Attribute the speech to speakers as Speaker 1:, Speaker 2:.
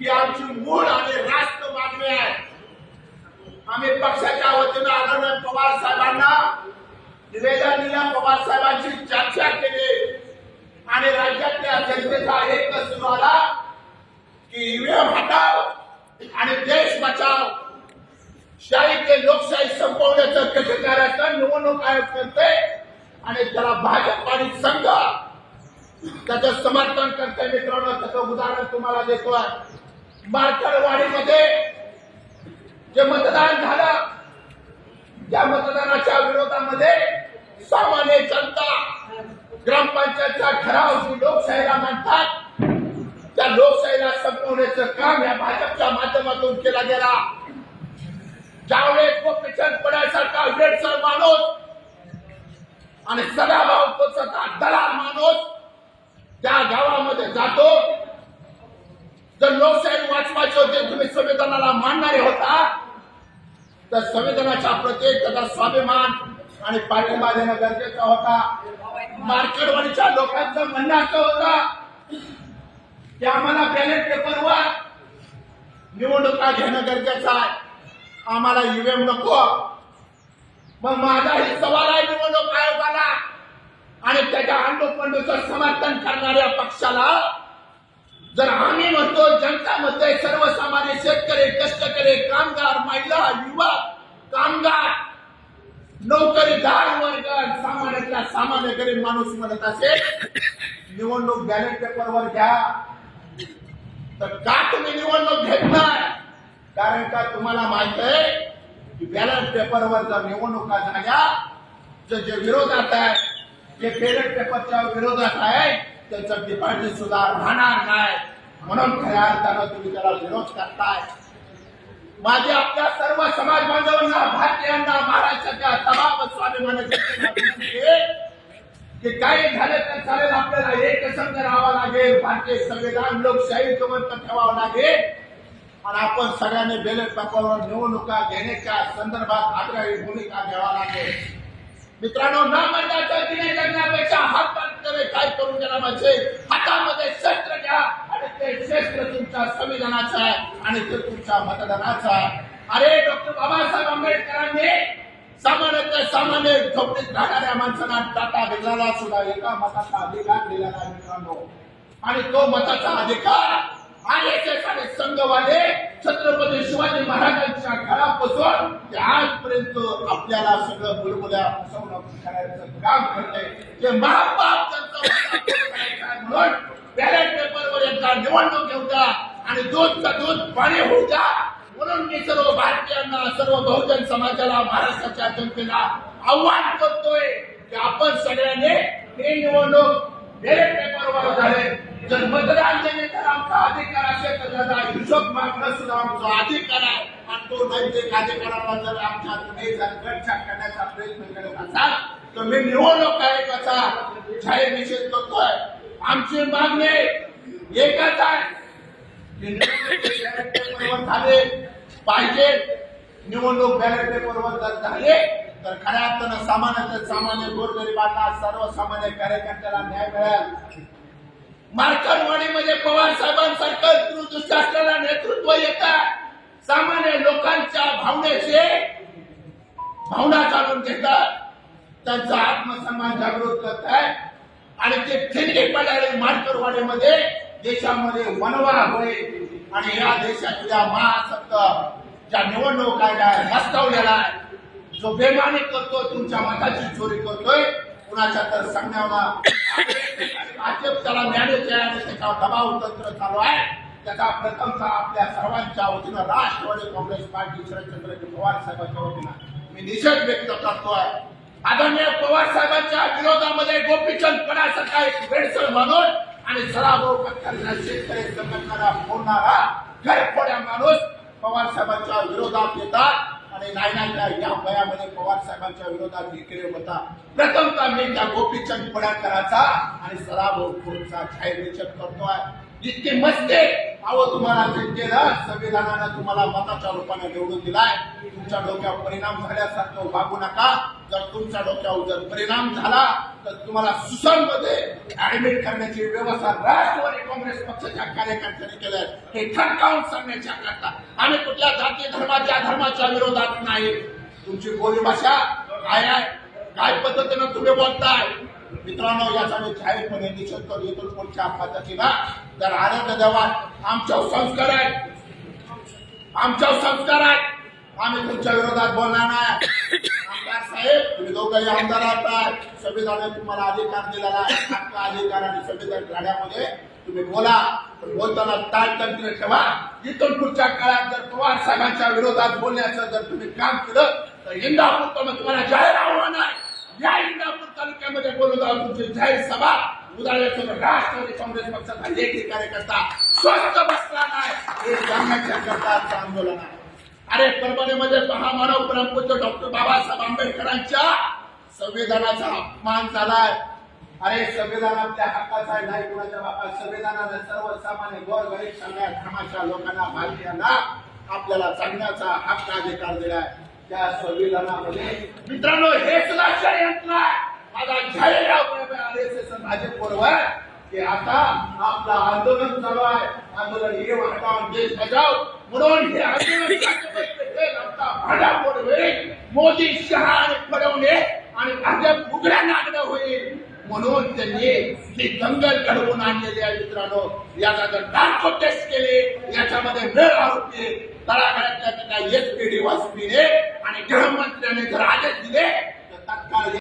Speaker 1: ही आमची मूळ आणि रास्त मागणी आहे. आम्ही पक्षाच्या वतीनं आदरणीय पवार साहेबांना निवेदन दिलं पवार साहेबांची चर्चा केली. आणि राज्यातल्या जनतेचा एक सुरू आला की ईव्हीएम हटाव आणि देश बचाव. शाही ते लोकशाही संपवण्याचं कसे करायचं निवडणूक आयोग करते आणि त्याला भाजप आणि संघ त्याचं समर्थन करते मित्रांनो त्याचं उदाहरण तुम्हाला देतोय मार्करवाडीमध्ये जे मतदान झालं त्या मतदानाच्या विरोधामध्ये सामान्य जनता ग्रामपंचायतचा ठराव जी लोकशाहीला म्हणतात त्या लोकशाहीला संपवण्याचं काम या भाजपच्या माध्यमातून केला गेला. ज्यावेळेस पिछन पडायसारखा वेडसर माणूस आणि सदाभाऊ तोचा दलाल माणूस त्या गावामध्ये जातो तर लोक संविधानाला मानणारे होता तर संविधानाच्या प्रत्येक त्याचा स्वाभिमान आणि पाठिंबा देणं गरजेचा होता. मार्केटवाडीच्या लोकांचं म्हणणं असं होतं की आम्हाला बॅलेट पेपरवर निवडणुका घेणं गरजेचं आहे. आम्हाला ईव्हीएम नको. मग माझा ही सवाल आहे निवडणूक आयोगाला आणि त्याच्या अंडोपंडूचं समर्थन करणाऱ्या पक्षाला जर आम्ही म्हणतो जनता म्हणतोय सर्वसामान्य शेतकरी कष्टकरी कामगार महिला युवा कामगार नोकरीदार वर्ग सामान्यातला सामान्य गरीब माणूस म्हणत असेल निवडणूक बॅलेट पेपरवर घ्या. तर का तुम्ही निवडणूक घेत कारण का तुम्हाला माहीत आहे की बॅलेट पेपरवर जर निवडणुका झाल्या जे विरोधात आहे जे बॅलेट पेपरच्या विरोधात आहे त्याचं डिपॉझिट सुद्धा राहणार नाही. म्हणून खऱ्या अर्थानं तुम्ही त्याला विरोध करताय. माझे आपल्या सर्व समाज बांधवांना भारतीयांना महाराष्ट्राच्या तमाम स्वाभिमानाचे की काही झाले तर चालेल आपल्याला एक संघ राहावा लागेल. भारतीय संविधान लोकशाही जिवंत ठेवावं लागेल आणि आपण सगळ्यांनी बेलेट पेपरवर निवडणुका घेण्याच्या संदर्भात आग्रही भूमिका घ्यावा लागेल. मित्रांनो न म्हणण्याचं दिने जगण्यापेक्षा हात करे काय करून गेला म्हणजे हातामध्ये शस्त्र घ्या आणि ते शस्त्र तुमच्या संविधानाचं आहे आणि ते तुमच्या मतदानाचं आहे. अरे डॉक्टर बाबासाहेब आंबेडकरांनी सामान्यातल्या सामान्य झोपडीत राहणाऱ्या माणसांना टाटा बिर्लाला सुद्धा एका मताचा अधिकार दिलेला आहे मित्रांनो. आणि तो मताचा अधिकार आरएसएस आणि संघवाले छत्रपती शिवाजी महाराजांच्या घरापासून ते आजपर्यंत आपल्याला सगळं बुलबुल्या फसवणूक करायचं काम करते. ते महापाप म्हणून बॅलेट पेपरवर एकदा निवडणूक घेऊ द्या आणि दूधचा दूध पाणी होऊ द्या म्हणून मी सर्व भारतीयांना सर्व बहुजन समाजाला महाराष्ट्राच्या जनतेला आव्हान करतोय की आपण सगळ्यांनी ही निवडणूक बॅलेट पेपरवर झाले जर मतदान देणे तर आमचा अधिकार असेल तर त्याचा हिशोब मागणं सुद्धा आमचा अधिकार आहे आणि तो नैतिक अधिकाराला जर आमच्या तुम्ही जर गटछाट करण्याचा प्रयत्न करत असाल तर मी निवडणूक आयोगाचा जाहीर निषेध करतोय. आमची मागणी एकच आहे. झाले पाहिजे. निवडणूक बॅलेट पेपरवर जर झाले तर खऱ्या अर्थानं सामान्य सामान्य गोरगरिबांना सर्वसामान्य कार्यकर्त्याला न्याय मिळेल. मार्कनवाडीमध्ये पवार साहेबांसारखं दूरदृष्टी नेतृत्व येत सामान्य लोकांच्या भावनेचे भावना काढून घेतात. त्यांचा आत्मसन्मान जागृत करत आहे आणि ते खिंडी पडणारे मार्करवाडीमध्ये देशामध्ये वनवा होईल आणि या देशातल्या महासत्त ज्या निवडणूक कायदा नसतावलेला आहे जो बेमानी करतो तुमच्या मताची चोरी करतोय कुणाच्या तर सांगण्यावर भाजप त्याला मॅनेज आणि त्याच्यावर दबाव तंत्र चालू आहे. त्याचा प्रथमचा आपल्या सर्वांच्या वतीनं राष्ट्रवादी काँग्रेस पार्टी शरदचंद्र पवार साहेबांच्या वतीनं मी निषेध व्यक्त करतोय. आदरणीय पवार साहेबांच्या विरोधामध्ये गोपीचंद पडासारखा एक वेडसळ माणूस आणि सराभाऊ पक्षांना शेतकरी संघटनाला फोडणारा घरफोड्या माणूस पवार साहेबांच्या विरोधात येतात आणि नायनाच्या या वयामध्ये पवार साहेबांच्या विरोधात विक्री होता. प्रथमता मी त्या गोपीचंद पडाकराचा आणि सराभाऊ खोडचा जाहीर निषेध करतोय. इतकी मस्ते अहो तुम्हाला जनतेनं संविधानानं तुम्हाला मताच्या रूपाने निवडून दिलाय. तुमच्या डोक्यावर परिणाम झाल्यासारखं वागू नका. जर तुमच्या डोक्यावर जर परिणाम झाला तर तुम्हाला सुसनमध्ये ऍडमिट करण्याची व्यवस्था राष्ट्रवादी काँग्रेस पक्षाच्या कार्यकर्त्यांनी केलं हे ठणकावून सांगण्याच्या करता. आम्ही कुठल्या जाती धर्माच्या धर्माच्या विरोधात नाही. तुमची बोली भाषा काय आहे? काय पद्धतीनं तुम्ही बोलताय? मित्रांनो याचा मी जाहीरपणे निषेध करू येतो पुढच्या पद्धतीनं तर आनंद देवा आमच्या संस्कार आहेत. आमच्या संस्कार आहेत. आम्ही तुमच्या विरोधात बोलणार नाही. आमदार साहेब तुम्ही दोघंही आमदार आहात. संविधानाने तुम्हाला अधिकार दिलेला आहे. अधिकार आणि संविधान लढ्यामध्ये तुम्ही बोला. पण बोलताना ताळतंत्र ठेवा. इथून पुढच्या काळात जर पवार साहेबांच्या विरोधात बोलण्याचं जर तुम्ही काम केलं तर इंदापूर तुम्हाला जाहीर आव्हान आहे. या इंदापूर तालुक्यामध्ये बोलत जाहीर सभा उदाहरणार्थ राष्ट्रवादी काँग्रेस पक्षाचा लेखी कार्यकर्ता स्वस्त बसला नाही. हे सांगण्याच्या करता आंदोलन आहे. अरे परभणीमध्ये महामानव परमपूज्य डॉक्टर बाबासाहेब आंबेडकरांच्या संविधानाचा अपमान झालाय. अरे संविधान आपल्या हक्काचा आहे नाही कुणाच्या बाबा संविधानाने सर्वसामान्य गोर गरीब सगळ्या धर्माच्या लोकांना भारतीयांना आपल्याला जगण्याचा हक्क अधिकार दिलाय. त्या संविधानामध्ये मित्रांनो हेच लक्ष यंत्र लक्षात येत नाही माझा जाहीर आदेश भाजपबरोबर की आता आपलं आंदोलन चालू आहे. आंदोलन हे वाटावून देश बचाव म्हणून हे आंदोलन होईल मोदी शहा आणि फडवणे आणि भाजप उघड्या नागणं होईल. म्हणून त्यांनी ही दंगल घडवून आणलेली आहे मित्रांनो याचा जर डार्को टेस्ट केले याच्यामध्ये वेळ आरोपी तळागाळातल्या एस पी डी वासपीने आणि गृहमंत्र्याने जर आदेश दिले तर तत्काळ